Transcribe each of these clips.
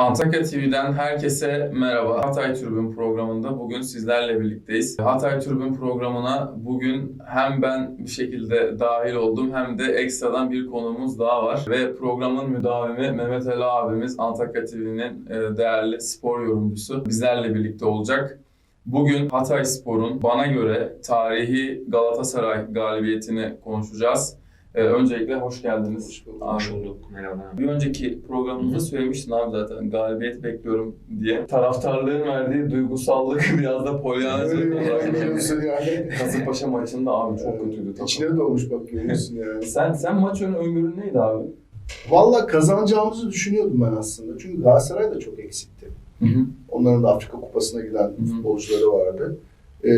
Antakya TV'den herkese merhaba. Hatay Tribün programında bugün sizlerle birlikteyiz. Hatay Tribün programına bugün hem ben bir şekilde dahil oldum hem de ekstradan bir konuğumuz daha var. Ve programın müdavimi Mehmet Ali abimiz Antakya TV'nin e, değerli spor yorumcusu bizlerle birlikte olacak. Bugün Hatay Spor'un bana göre tarihi Galatasaray galibiyetini konuşacağız. E, öncelikle hoş geldiniz. Abi. Hoş bulduk. Merhaba. Bir önceki programımızda söylemiştin abi zaten galibiyet bekliyorum diye. Taraftarlığın verdiği duygusallık biraz da Öyle olarak yani. Kasımpaşa maçında abi çok kötüydü takım. İçine doğmuş bak görüyorsun yani. Sen sen maç ön öngörün neydi abi? Valla kazanacağımızı düşünüyordum ben aslında. Çünkü Galatasaray da çok eksikti. Hı hı. Onların da Afrika Kupası'na giden hı. futbolcuları vardı. Ee,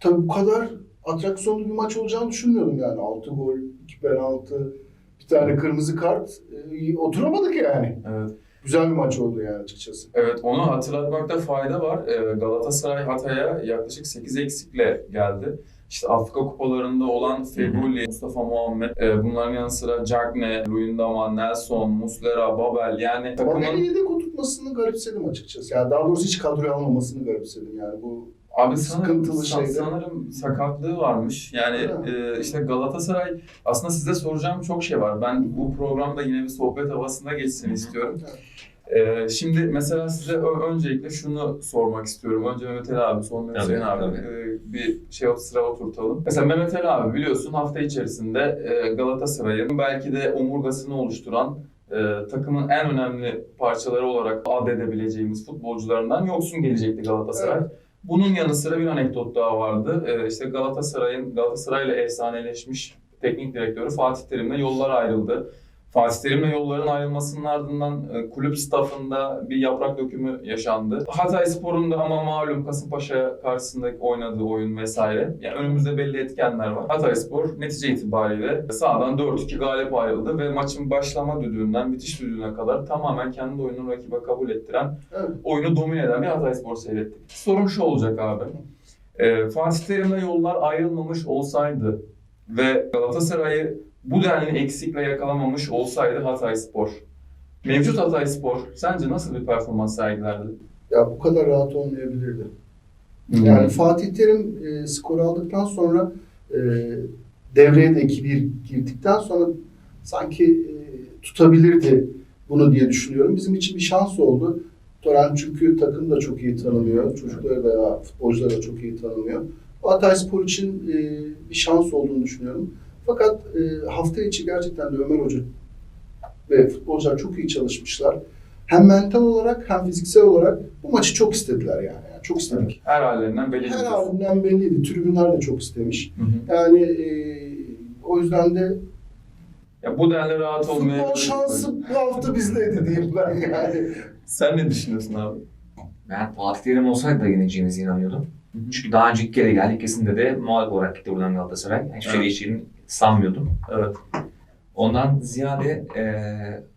tabii bu kadar atraksiyonlu bir maç olacağını düşünmüyordum yani. 6 gol, 2 penaltı, bir tane kırmızı kart. Ee, oturamadık yani. Evet. Güzel bir maç oldu yani açıkçası. Evet onu hatırlatmakta fayda var. Ee, Galatasaray Hatay'a yaklaşık 8 eksikle geldi. İşte Afrika kupalarında olan Feguli, Mustafa Muhammed, e, bunların yanı sıra Cagne, Luyendama, Nelson, Muslera, Babel yani takımın Babel'i yedek oturtmasını garipsedim açıkçası. Yani daha doğrusu hiç kadroya almamasını garipsedim yani bu Abi sanırım, Sıkıntılı sa- şeyde. sanırım sakatlığı varmış. Yani Evet. e, işte Galatasaray aslında size soracağım çok şey var. Ben bu programda yine bir sohbet havasında geçsin Hı hı. istiyorum. E, şimdi mesela size ö- öncelikle şunu sormak istiyorum. Önce Mehmet Ali abi, sonra Tabii, Hüseyin abi. tabii. E, bir şey sıra oturtalım. Mesela Mehmet Ali abi biliyorsun hafta içerisinde e, Galatasaray'ın belki de omurgasını oluşturan e, takımın en önemli parçaları olarak ad edebileceğimiz futbolcularından yoksun gelecekti Galatasaray. Evet. Bunun yanı sıra bir anekdot daha vardı. Ee, işte Galatasaray'ın Galatasaray'la efsaneleşmiş teknik direktörü Fatih Terim'le yollar ayrıldı. Fatih Terim'le yolların ayrılmasının ardından e, kulüp stafında bir yaprak dökümü yaşandı. Hatay Spor'un da ama malum Kasımpaşa karşısında oynadığı oyun vesaire. Yani önümüzde belli etkenler var. Hatay Spor netice itibariyle sahadan 4-2 galip ayrıldı ve maçın başlama düdüğünden bitiş düdüğüne kadar tamamen kendi oyununu rakibe kabul ettiren Evet. oyunu domine eden bir Hatay Spor seyrettik. Sorum şu olacak abi. Ee, Fatih Terim'le yollar ayrılmamış olsaydı ve Galatasaray'ı bu denli eksikle yakalamamış olsaydı Hatay Spor. Mevcut Hatay Spor sence nasıl bir performans sergilerdi? Ya bu kadar rahat olmayabilirdi. Yani Fatih Terim e, skor aldıktan sonra e, devreye de 2-1 girdikten sonra sanki e, tutabilirdi bunu diye düşünüyorum. Bizim için bir şans oldu. Toran çünkü takım da çok iyi tanımıyor. Çocukları da futbolcuları da çok iyi tanımıyor. Hatay Spor için e, bir şans olduğunu düşünüyorum. Fakat e, hafta içi gerçekten de Ömer Hoca ve futbolcular çok iyi çalışmışlar. Hem mental olarak hem fiziksel olarak bu maçı çok istediler yani. yani çok istedik. Her hallerinden belli. Her halinden belliydi. Tribünler de çok istemiş. Hı hı. Yani e, o yüzden de Ya bu denli rahat olmaya... futbol şansı bu hafta bizdeydi diyeyim ben yani. Sen ne düşünüyorsun abi? Ben Fatih Terim olsaydı da yeneceğimize inanıyordum. Çünkü daha önceki kere geldi ikisinde de mağlup olarak gitti buradan Galatasaray. Hiçbir şey Evet. Sanmıyordum. Evet. Ondan ziyade e,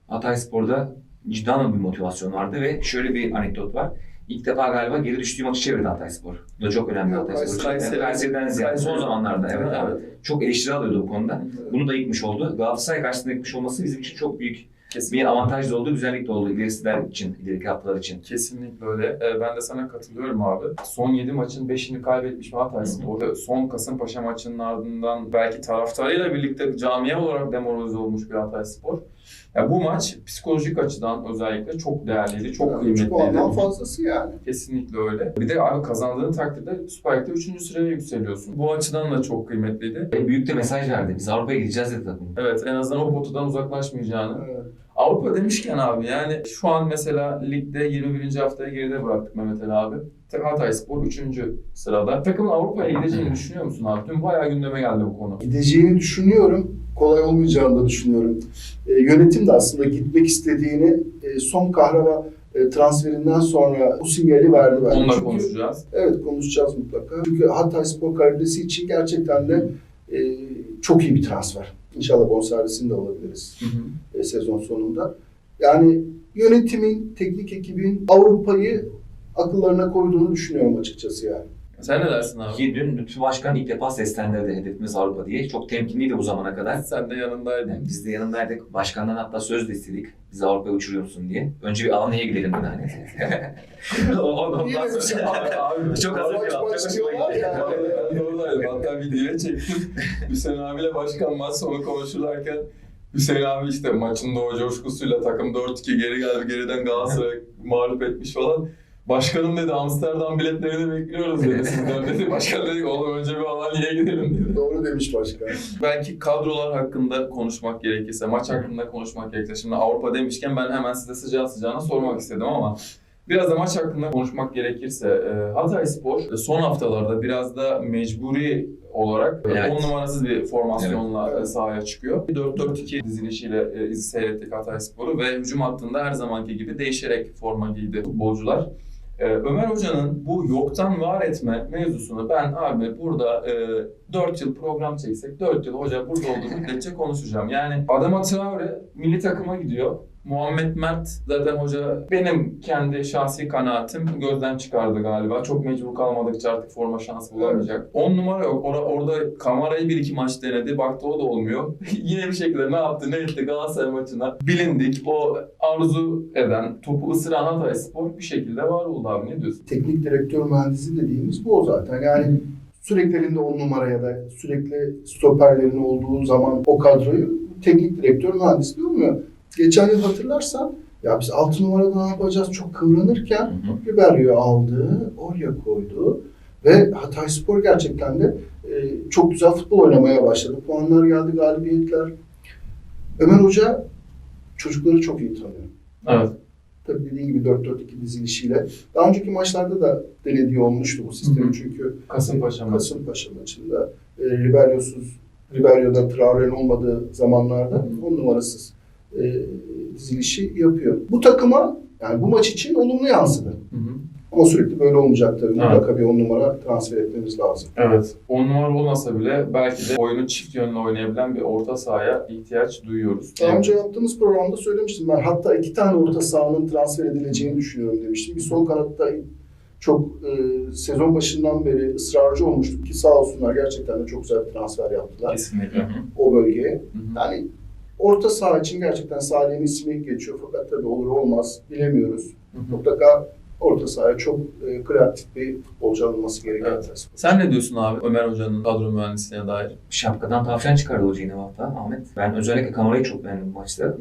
Hatay Spor'da cidden bir motivasyon vardı ve şöyle bir anekdot var. İlk defa galiba geri düştüğü maçı çevirdi Hatay Spor. Bu da çok önemli Hatay Spor. için. Yani Kayseri'den ziyade son zamanlarda evet abi. Evet. Çok eleştiri alıyordu bu konuda. Bunu da yıkmış oldu. Galatasaray karşısında yıkmış olması bizim için çok büyük Kesin. bir avantaj da oldu, güzellik de oldu ilerisiler için, ileriki haftalar için. Kesinlikle öyle. Ee, Ben de sana katılıyorum abi. Son 7 maçın 5'ini kaybetmiş bir Hatay Spor. Son Kasımpaşa maçının ardından belki taraftarıyla birlikte camiye olarak demoralize olmuş bir Hatay Spor. Ya bu maç psikolojik açıdan özellikle çok değerliydi, çok Yani kıymetliydi. puandan fazlası yani. Kesinlikle öyle. Bir de abi kazandığın takdirde Süper Lig'de 3. sıraya yükseliyorsun. Bu açıdan da çok kıymetliydi. Ve büyük de mesaj verdi. Biz Avrupa'ya gideceğiz dedi takım. Evet en azından o potadan uzaklaşmayacağını. Evet. Avrupa demişken abi yani şu an mesela ligde 21. haftayı geride bıraktık Mehmet Ali abi. Hatay Spor 3. sırada. Takımın Avrupa'ya gideceğini düşünüyor musun abi? Dün bayağı gündeme geldi bu konu. Gideceğini düşünüyorum. Kolay olmayacağını da düşünüyorum. E, yönetim de aslında gitmek istediğini e, son kahraba e, transferinden sonra bu sinyali verdi. Onunla Çünkü- konuşacağız. Evet konuşacağız mutlaka. Çünkü Hatay Spor kalitesi için gerçekten de e, çok iyi bir transfer. İnşallah bonservisini de alabiliriz Hı hı. E, sezon sonunda. Yani yönetimin, teknik ekibin Avrupa'yı akıllarına koyduğunu düşünüyorum açıkçası yani. Sen ne dersin abi? Ki dün Lütfü Başkan ilk defa seslendirdi hedefimiz Avrupa diye. Çok temkinliydi bu zamana kadar. Sen de yanındaydın. Yani biz de yanındaydık. Başkandan hatta söz de istedik. Bizi Avrupa'ya uçuruyor musun diye. Önce bir Alanya'ya gidelim dedi hani. Ondan bir şey sonra- Abi, Çok hazır. Ben de oradaydım. Hatta videoya çektim. Hüseyin abiyle başkan maç sonu konuşurlarken Hüseyin abi işte maçın da o coşkusuyla takım 4-2 geri geldi. Geriden Galatasaray mağlup etmiş falan. Başkanım dedi Amsterdam biletlerini bekliyoruz dedi sizden dedi. Başkan dedi oğlum önce bir Alanya'ya gidelim dedi. Doğru demiş başkan. Belki kadrolar hakkında konuşmak gerekirse, maç hakkında konuşmak gerekirse. Şimdi Avrupa demişken ben hemen size sıcağı sıcağına sormak istedim ama biraz da maç hakkında konuşmak gerekirse e, Hatay Spor e, son haftalarda biraz da mecburi olarak 10 Evet. numarasız bir formasyonla Evet. e, sahaya çıkıyor. 4-4-2 dizilişiyle e, seyrettik Hatay Spor'u ve hücum hattında her zamanki gibi değişerek forma giydi futbolcular. Ee, Ömer Hoca'nın bu yoktan var etme mevzusunu ben abi burada e, 4 yıl program çeksek 4 yıl hoca burada olduğu müddetçe konuşacağım. Yani Adama Traore milli takıma gidiyor. Muhammed Mert zaten hoca benim kendi şahsi kanaatim gözden çıkardı galiba. Çok mecbur kalmadıkça artık forma şansı bulamayacak. 10 numara yok. Ora- orada kamerayı bir iki maç denedi. Baktı o da olmuyor. Yine bir şekilde ne yaptı ne etti Galatasaray maçına bilindik. O arzu eden, topu ısıran Hatay Spor bir şekilde var oldu abi. Ne diyorsun? Teknik direktör mühendisi dediğimiz bu zaten. Yani sürekli elinde on numaraya da sürekli stoperlerin olduğu zaman o kadroyu teknik direktör mühendisliği olmuyor. Geçen yıl hatırlarsan ya biz 6 numarada ne yapacağız çok kıvranırken. Liberio'yu aldı, oraya koydu ve Hatay Spor gerçekten de e, çok güzel futbol oynamaya başladı. Puanlar geldi, galibiyetler. Ömer Hoca çocukları çok iyi tanıyor. Evet. Tabii dediğin gibi 4-4-2 dizilişiyle. Daha önceki maçlarda da denediği olmuştu bu sistemi çünkü Kasımpaşa. Kasımpaşa maçında e, Liberio'suz, Liberio'da Traore'nin olmadığı zamanlarda Hı. 10 numarasız e, dizilişi yapıyor. Bu takıma yani bu maç için olumlu yansıdı. Hı hı. Ama sürekli böyle olmayacak tabii. Evet. Mutlaka bir 10 numara transfer etmemiz lazım. Evet. 10 numara olmasa bile belki de oyunu çift yönlü oynayabilen bir orta sahaya ihtiyaç duyuyoruz. Daha önce yaptığımız programda söylemiştim ben. Hatta iki tane orta sahanın transfer edileceğini düşünüyorum demiştim. Bir sol kanatta çok e, sezon başından beri ısrarcı olmuştuk ki sağ olsunlar gerçekten de çok güzel bir transfer yaptılar Kesinlikle. Hı o bölgeye. hı. Yani orta saha için gerçekten Salih'in ismi geçiyor fakat tabii olur olmaz bilemiyoruz. Hı hı. Mutlaka orta sahaya çok e, kreatif bir futbolcu alınması gerekiyor. Evet. Sen ne diyorsun abi Ömer Hoca'nın kadro mühendisliğine dair? Şapkadan tavşan çıkardı hoca yine hafta Ahmet. Ben özellikle kamerayı çok beğendim bu maçta. Hı hı.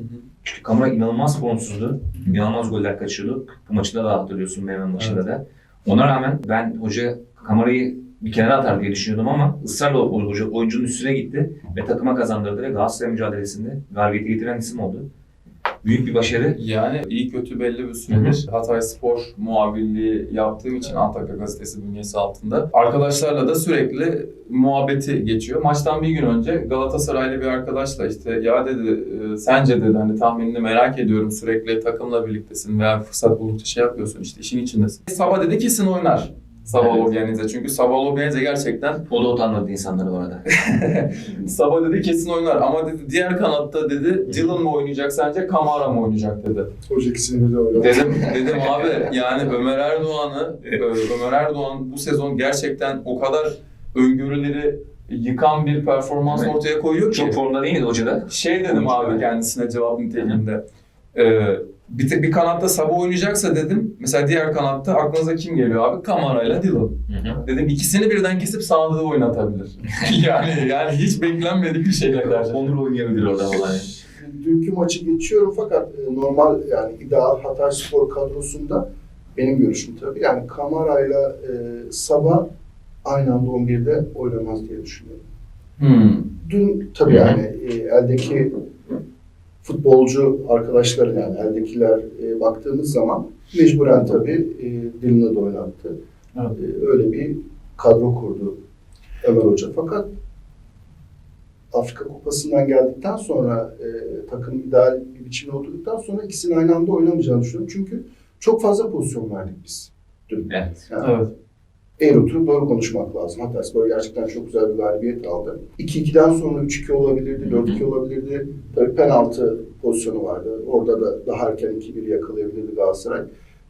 Çünkü kamera inanılmaz formsuzdu. İnanılmaz goller kaçırıyordu. Bu maçında da hatırlıyorsun Mehmet maçında Evet. da. Ona rağmen ben hoca kamerayı bir kenara atar diye düşünüyordum ama ısrarla oyuncunun üstüne gitti ve takıma kazandırdı ve Galatasaray mücadelesinde galibiyeti getiren isim oldu. Büyük bir başarı. Yani iyi kötü belli bir süredir Hatay Spor muhabirliği yaptığım için Antakya Gazetesi bünyesi altında. Arkadaşlarla da sürekli muhabbeti geçiyor. Maçtan bir gün önce Galatasaraylı bir arkadaşla işte ya dedi e, sence dedi hani tahminini merak ediyorum sürekli takımla birliktesin veya fırsat buldukça şey yapıyorsun işte işin içindesin. Sabah dedi kesin oynar. Sabah Evet. Lobyanidze. Çünkü Sabah Lobyanidze gerçekten O da utandırdı insanları bu arada. Sabah dedi kesin oynar ama dedi diğer kanatta dedi Dylan mı oynayacak sence Kamara mı oynayacak dedi. Hoca ikisini de öyle. Dedim dedim abi yani Ömer Erdoğan'ı e, Ömer Erdoğan bu sezon gerçekten o kadar öngörüleri yıkan bir performans Evet. ortaya koyuyor ki. Çok formda değil miydi hoca da? Şey dedim abi kendisine cevap niteliğinde. Ee, bir, te- bir kanatta Sabah oynayacaksa dedim. Mesela diğer kanatta aklınıza kim geliyor abi? Kamara ile Dylan. Dedim ikisini birden kesip sağda da oynatabilir. yani yani hiç beklenmedik bir şeyle karşı. Onur oynayabilir orada falan. Dünkü maçı geçiyorum fakat e, normal yani ideal Hatay Spor kadrosunda benim görüşüm tabii yani Kamara'yla e, Sabah aynı anda 11'de oynamaz diye düşünüyorum. Hmm. Dün tabii Hı hı. yani e, eldeki futbolcu arkadaşlar yani eldekiler e, baktığımız zaman mecburen tabii e, Dylan'ı da oynattı. Evet. E, öyle bir kadro kurdu Ömer Hoca. Fakat Afrika Kupası'ndan geldikten sonra e, takım ideal bir biçimde oturduktan sonra ikisini aynı anda oynamayacağını düşünüyorum. Çünkü çok fazla pozisyon verdik biz. Dün. Evet. Yani Evet. Eğri oturup doğru konuşmak lazım. Hatayspor gerçekten çok güzel bir galibiyet aldı. 2-2'den sonra 3-2 olabilirdi, 4-2 olabilirdi. Tabii penaltı pozisyonu vardı. Orada da daha erken 2-1 yakalayabilirdi Galatasaray.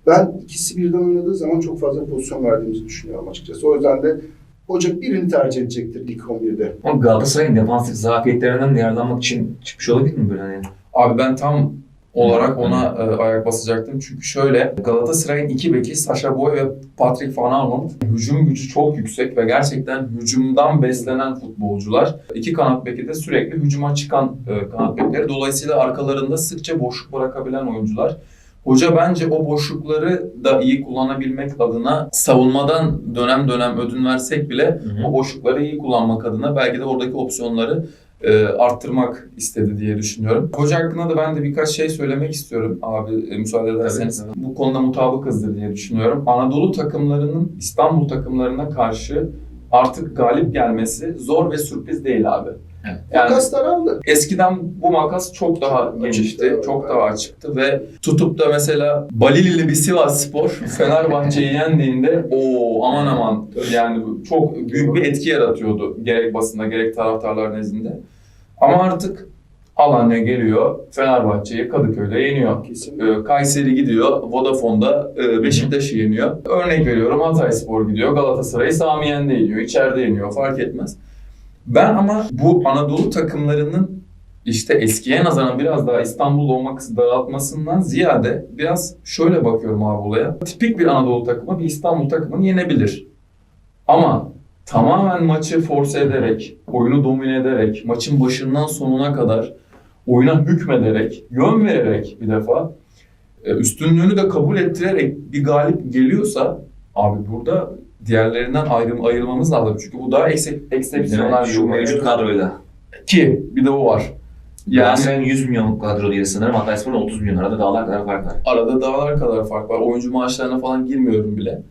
Ben ikisi birden oynadığı zaman çok fazla pozisyon verdiğimizi düşünüyorum açıkçası. O yüzden de hoca birini tercih edecektir ilk 11'de. Ama Galatasaray'ın defansif zafiyetlerinden yararlanmak için çıkmış olabilir mi böyle hani? Abi ben tam olarak ona e, ayak basacaktım. Çünkü şöyle Galatasaray'ın iki beki Sasha Boy ve Patrick Van Aanholt hücum gücü çok yüksek ve gerçekten hücumdan beslenen futbolcular. İki kanat beki de sürekli hücuma çıkan e, kanat bekleri. Dolayısıyla arkalarında sıkça boşluk bırakabilen oyuncular. Hoca bence o boşlukları da iyi kullanabilmek adına savunmadan dönem dönem ödün versek bile o boşlukları iyi kullanmak adına belki de oradaki opsiyonları e, arttırmak istedi diye düşünüyorum. Hoca hakkında da ben de birkaç şey söylemek istiyorum abi e, müsaade ederseniz. Tabii, Bu konuda mutabıkızdır diye düşünüyorum. Anadolu takımlarının İstanbul takımlarına karşı artık galip gelmesi zor ve sürpriz değil abi. Evet. Yani Makaslar aldı. eskiden bu makas çok daha genişti, çok daha açıktı ve tutup da mesela Balilili bir Sivas Spor Fenerbahçe'yi yendiğinde o aman aman yani bu çok büyük bir etki yaratıyordu gerek basında gerek taraftarlar nezdinde. Ama artık Alanya geliyor Fenerbahçe'yi Kadıköy'de yeniyor. Kesin. Ee, Kayseri gidiyor, Vodafone'da e, Beşiktaş'ı yeniyor. Örnek veriyorum Hatay Spor gidiyor, Galatasaray'ı Sami Yen'de yeniyor, içeride yeniyor fark etmez. Ben ama bu Anadolu takımlarının işte eskiye nazaran biraz daha İstanbul olmak daraltmasından ziyade biraz şöyle bakıyorum abi olaya. Tipik bir Anadolu takımı bir İstanbul takımını yenebilir. Ama tamamen maçı force ederek, oyunu domine ederek, maçın başından sonuna kadar oyuna hükmederek, yön vererek bir defa e, üstünlüğünü de kabul ettirerek bir galip geliyorsa abi burada diğerlerinden ayrım ayırmamız lazım. Çünkü bu daha ekse, eksepsiyonel bir Şu mevcut kadroyla. Ki bir de o var. Yani Galatasaray'ın 100 milyonluk kadro değil sanırım. Hatayspor'un 30 milyon arada dağlar kadar fark var. arada dağlar kadar fark var. Oyuncu maaşlarına falan girmiyorum bile.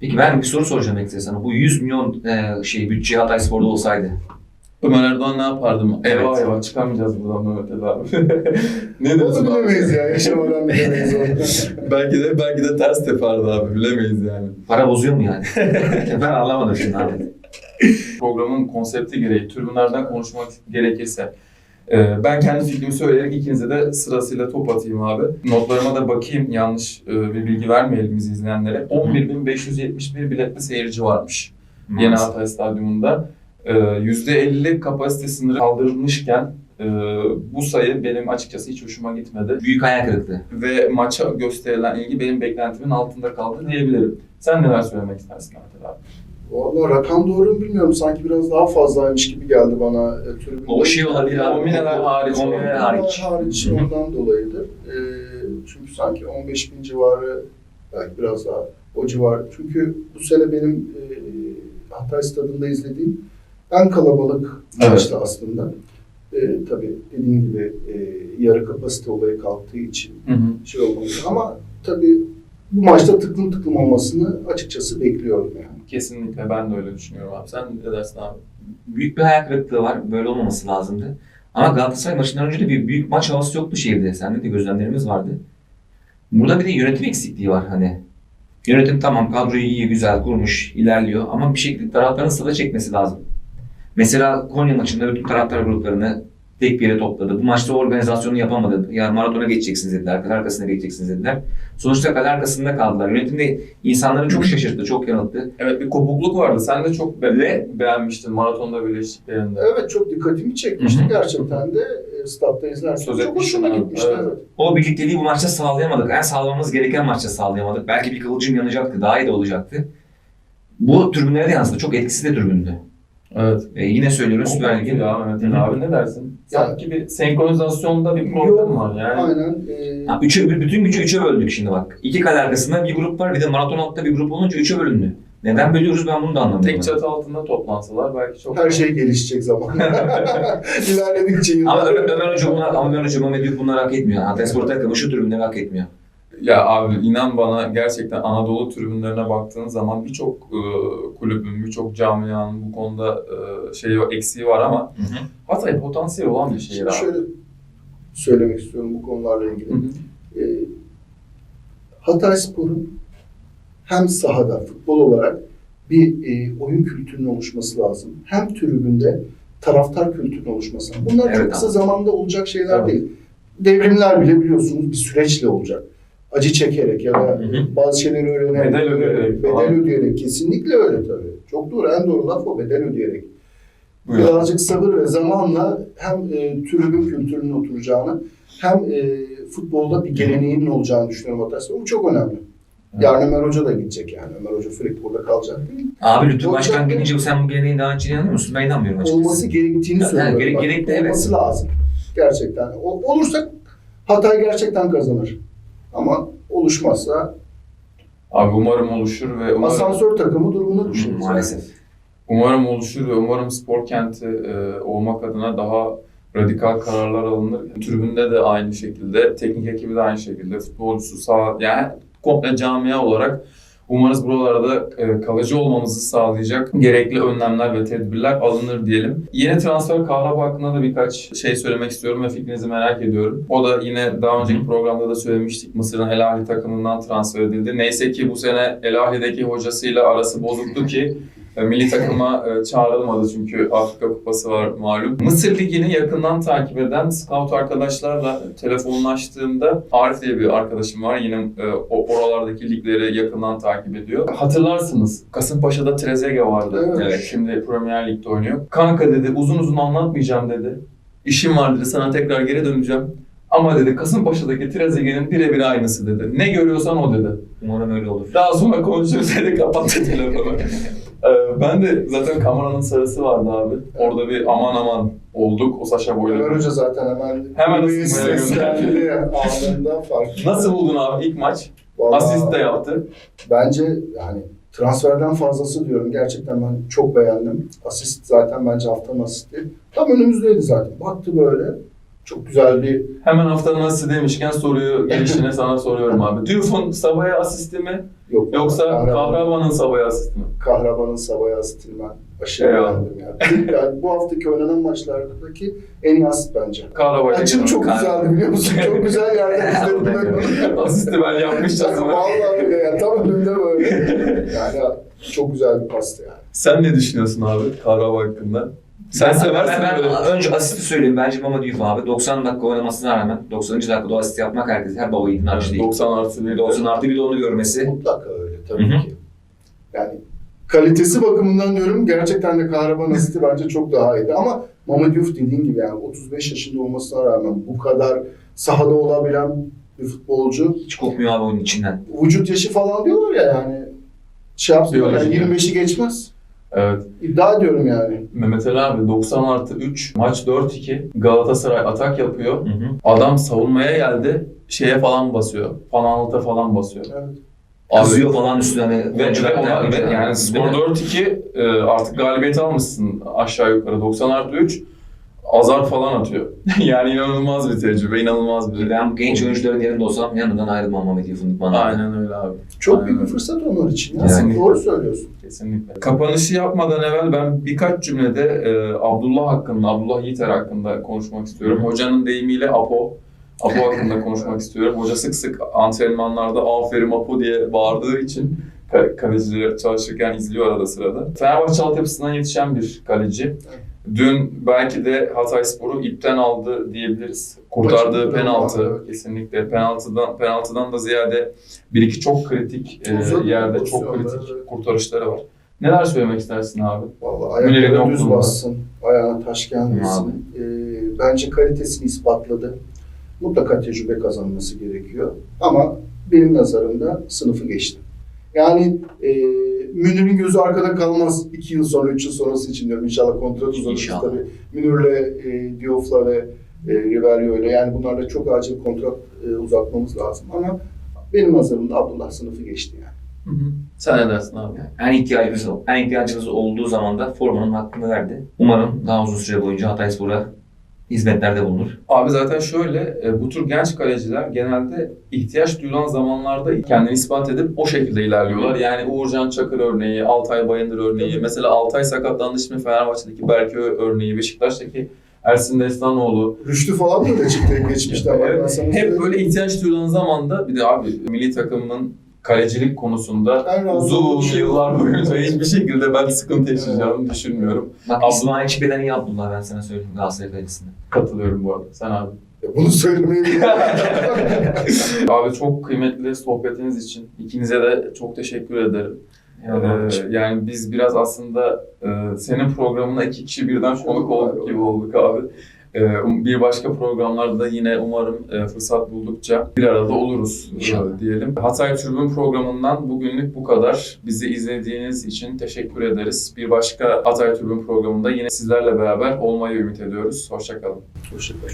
Peki ben bir soru soracağım Ekse sana. Bu 100 milyon e, şey bütçe Hatayspor'da olsaydı. Ömer Erdoğan ne yapardım? Evet. Eyvah eyvah çıkamayacağız buradan Mehmet Ali abi. ne Onu diyorsun abi? bilemeyiz ya. Yaşamadan bilemeyiz onu. belki de belki de ters teperdi abi bilemeyiz yani. Para bozuyor mu yani? ben anlamadım şimdi abi. Programın konsepti gereği tribünlerden konuşmak gerekirse e, ben kendi fikrimi söyleyerek ikinize de sırasıyla top atayım abi. Notlarıma da bakayım yanlış e, bir bilgi vermeyelim bizi izleyenlere. 11.571 biletli seyirci varmış. Yeni Hatay Stadyumunda. Ee, %50 kapasite sınırı kaldırılmışken e, bu sayı benim açıkçası hiç hoşuma gitmedi. Büyük hayal kırıklığı. Ve maça gösterilen ilgi benim beklentimin altında kaldı diyebilirim. Sen neler söylemek istersin Ahmet abi? Valla rakam doğru mu bilmiyorum. Sanki biraz daha fazlaymış gibi geldi bana. E, tribünde. O şey olabilir abi. Kombineler hariç. Kombineler hariç. hariç ondan dolayıdır. E, çünkü sanki 15 bin civarı belki biraz daha o civar. Çünkü bu sene benim e, Hatay Stadı'nda izlediğim en kalabalık Evet. maçtı aslında. E, tabii dediğim gibi e, yarı kapasite olayı kalktığı için Hı hı. şey olmadı. Ama tabii bu maçta tıklım tıklım olmasını açıkçası bekliyorum yani. Kesinlikle ben de öyle düşünüyorum abi. Sen ne dersin abi? Büyük bir hayal kırıklığı var. Böyle olmaması lazımdı. Ama Galatasaray maçından önce de bir büyük maç havası yoktu şehirde. Sende de gözlemlerimiz vardı. Burada bir de yönetim eksikliği var hani. Yönetim tamam kadroyu iyi güzel kurmuş, ilerliyor ama bir şekilde taraftarın stada çekmesi lazım. Mesela Konya maçında bütün taraftar gruplarını tek bir yere topladı. Bu maçta organizasyonu yapamadı. Yani maratona geçeceksiniz dediler, kale arkasına geçeceksiniz dediler. Sonuçta kale arkasında kaldılar. Yönetim de insanları çok şaşırttı, çok yanılttı. Evet bir kopukluk vardı. Sen de çok be- Ve- beğenmiştin maratonda birleştiklerinde. Evet çok dikkatimi çekmişti Hı hı. gerçekten de e, statta izlerken. Söz çok hoşuma gitmişti evet. evet. O birlikteliği bu maçta sağlayamadık. En sağlamamız gereken maçta sağlayamadık. Belki bir kıvılcım yanacaktı, daha iyi de olacaktı. Bu tribünlere de yansıdı. Çok etkisiz de tribündü. Evet. E, yine söylüyorum Süper Lig'in. ya Mehmet Ali abi ne dersin? Ya- Sanki bir senkronizasyonda bir problem Yok, var yani. Aynen. e, Ha, üçe, bütün gücü üçe böldük şimdi bak. İki kale arkasında bir grup var. Bir de maraton altta bir grup olunca üçe bölündü. Neden bölüyoruz ben bunu da anlamıyorum. Tek çatı altında toplansalar belki çok... her şey gelişecek zaman. İlerledikçe Ama yıllar. Ömer, Ömer Hoca bunlar, ama Ömer Hoca Mehmet Büyük bunları hak etmiyor. Hatay Spor takımı şu tribünleri hak etmiyor. Ya abi inan bana gerçekten Anadolu tribünlerine baktığın zaman birçok e, kulübün, birçok camianın bu konuda e, şeyi eksiği var ama Hatay potansiyel olan bir şehir Şimdi abi. şöyle söylemek istiyorum bu konularla ilgili. Hı hı. E, Hatay Spor'un hem sahada futbol olarak bir e, oyun kültürünün oluşması lazım. Hem tribünde taraftar kültürünün oluşması lazım. Bunlar Evet çok kısa abi. zamanda olacak şeyler Evet. değil. Devrimler bile biliyorsunuz bir süreçle olacak. Acı çekerek ya da bazı şeyleri öğrenerek, Bedel ödeyerek bedel falan. ödeyerek. Kesinlikle öyle tabii. Çok doğru. En doğru laf o bedel ödeyerek. Buyur. Birazcık sabır ve zamanla hem e, tribün kültürünün oturacağını hem e, futbolda bir geleneğinin olacağını düşünüyorum Hatay'da. Bu çok önemli. Yarın Ömer Hoca da gidecek yani. Ömer Hoca sürekli burada kalacak değil. Abi Lütfü Yok, Başkan bu sen bu geleneğin daha önce inanıyor musun? Ben inanmıyorum açıkçası. Olması gerektiğini Ya, söylüyorum. gerek- gerekli, evet. Olması lazım. Gerçekten. O, olursa Hatay gerçekten kazanır. Ama oluşmazsa Abi umarım oluşur ve umarım, asansör takımı durumuna düşeriz. Maalesef. umarım oluşur ve umarım spor kenti e, olmak adına daha radikal kararlar alınır. Tribünde de aynı şekilde, teknik ekibi de aynı şekilde, futbolcusu sağ, yani komple camia olarak umarız buralarda e, kalıcı olmamızı sağlayacak gerekli önlemler ve tedbirler alınır diyelim. Yeni transfer Kahraba hakkında da birkaç şey söylemek istiyorum ve fikrinizi merak ediyorum. O da yine daha önceki programda da söylemiştik. Mısır'ın El Ahly takımından transfer edildi. Neyse ki bu sene El Ahly'deki hocasıyla arası bozuktu ki Milli takıma e, çağrılmadı çünkü Afrika Kupası var malum. Mısır Ligi'ni yakından takip eden scout arkadaşlarla telefonlaştığımda Arif diye bir arkadaşım var. Yine e, o oralardaki ligleri yakından takip ediyor. Hatırlarsınız Kasımpaşa'da Trezeguet vardı. Evet. Evet. Şimdi Premier Lig'de oynuyor. Kanka dedi uzun uzun anlatmayacağım dedi. İşim var dedi sana tekrar geri döneceğim. Ama dedi Kasımpaşa'daki Trezeguet'in birebir aynısı dedi. Ne görüyorsan o dedi. Umarım öyle olur. Daha sonra konuşuruz dedi kapattı telefonu. Ee, ben de zaten kameranın sarısı vardı abi. Orada bir aman aman olduk o Saşa Ömer boyla. Hoca zaten hemen Hemen ısınmaya ya, anında fark. Nasıl buldun abi ilk maç? Vallahi Asist de yaptı. Bence yani transferden fazlası diyorum. Gerçekten ben çok beğendim. Asist zaten bence haftanın asisti. Tam önümüzdeydi zaten. Baktı böyle. Çok güzel bir Hemen haftanın nasıl demişken soruyu gelişine sana soruyorum abi. Diouf'un Sabah'a asisti mi yok. yoksa Kahraman- Kahraman'ın Sabah'a asisti mi? Kahramanın Sabah asistini ben aşırı beğendim yani. yani. Bu haftaki oynanan maçlardaki en iyi asist bence. Kahraman'ın Açım çok Kahraman. güzeldi biliyor musun? Çok güzel yerde izledim. Asisti ben yapmıştım. Vallahi öyle ya. Tam önümde böyle. Yani çok güzel bir pastı yani. Sen ne düşünüyorsun abi Kahraman hakkında? Sen Ben- seversin ben, böyle. ben önce asisti söyleyeyim. Bence Mama Diouf abi. 90 dakika oynamasına rağmen 90. dakikada o asist yapmak herkes her baba yiğidin harcı değil. 90 artı 1. 90 artı bir de onu görmesi. Mutlaka öyle tabii Hı hı. ki. Yani kalitesi bakımından diyorum gerçekten de kahraman asiti bence çok daha iyiydi. Ama Mama Diouf dediğin gibi yani 35 yaşında olmasına rağmen bu kadar sahada olabilen bir futbolcu. Hiç kopmuyor abi oyunun içinden. Vücut yaşı falan diyorlar ya yani şey yapsınlar yani Biyolojik. 25'i geçmez. Evet. İddia ediyorum yani. Mehmet Ali abi 90 artı 3 maç 4-2 Galatasaray atak yapıyor. Hı hı. Adam savunmaya geldi şeye falan basıyor. Panalta falan basıyor. Evet. Kızıyor falan üstüne hani Ve, ve, ona- ve yani skor mi? 4-2 e, artık galibiyet almışsın aşağı yukarı 90 artı 3 azar falan atıyor. yani inanılmaz bir tecrübe, inanılmaz bir Ben genç oyuncuların yerinde olsam yanından ayrılmam Mehmet Diouf'un idmanlarında. Aynen öyle abi. Çok Aynen büyük bir fırsat onlar için. Ya. Kesinlikle. Doğru söylüyorsun. Kesinlikle. Kapanışı yapmadan evvel ben birkaç cümlede e, Abdullah hakkında, Abdullah Yiğiter hakkında konuşmak istiyorum. Hocanın deyimiyle Apo. Apo hakkında konuşmak istiyorum. Hoca sık sık antrenmanlarda aferin Apo diye bağırdığı için ka- kaleciler çalışırken izliyor arada sırada. Fenerbahçe altyapısından yetişen bir kaleci. Dün belki de Hatay Spor'u ipten aldı diyebiliriz. Kurtardığı penaltı evet. kesinlikle. Penaltıdan penaltıdan da ziyade bir iki çok kritik e, Uzun yerde çok kritik evet. kurtarışları var. Neler söylemek istersin abi? Vallahi ayakları düz bassın, ayağına taş gelmesin. Ee, bence kalitesini ispatladı. Mutlaka tecrübe kazanması gerekiyor. Ama benim nazarımda sınıfı geçti. Yani e, Münir'in gözü arkada kalmaz. iki yıl sonra, üç yıl sonrası için diyorum. İnşallah kontrat uzatırız tabii. Münir'le, e, Diouf'la ve e, Rivelio'yla. Yani bunlarla çok acil kontrat e, uzatmamız lazım. Ama benim nazarımda Abdullah sınıfı geçti yani. Sen ne dersin abi? En ihtiyacımız, en ihtiyacımız olduğu zaman da formanın hakkını verdi. Umarım daha uzun süre boyunca Hatayspor'a hizmetlerde bulunur. Abi zaten şöyle, e, bu tür genç kaleciler genelde ihtiyaç duyulan zamanlarda kendini ispat edip o şekilde ilerliyorlar. Yani Uğurcan Çakır örneği, Altay Bayındır örneği, mesela Altay sakatlandı şimdi Fenerbahçe'deki Berke örneği, Beşiktaş'taki Ersin Destanoğlu. Rüştü falan da öyle çıktı ben Evet, hep böyle ihtiyaç duyulan zamanda bir de abi milli takımının kalecilik konusunda uzun yıllar boyunca hiçbir şekilde ben sıkıntı yaşayacağımı düşünmüyorum. Bak Abdullah- İsmail Çipe'den iyi Abdullah ben sana söyleyeyim Galatasaray kalecisinde. Katılıyorum bu arada. Sen abi. Ya bunu söylemeyi Abi çok kıymetli sohbetiniz için ikinize de çok teşekkür ederim. Ee, yani biz biraz aslında e, senin programına iki kişi birden konuk olduk gibi olduk abi. Ee, um- bir başka programlarda da yine umarım e, fırsat buldukça bir arada oluruz e, İnşallah. diyelim. Hatay Tribün programından bugünlük bu kadar. Bizi izlediğiniz için teşekkür ederiz. Bir başka Hatay Tribün programında yine sizlerle beraber olmayı ümit ediyoruz. Hoşçakalın. Hoşçakalın.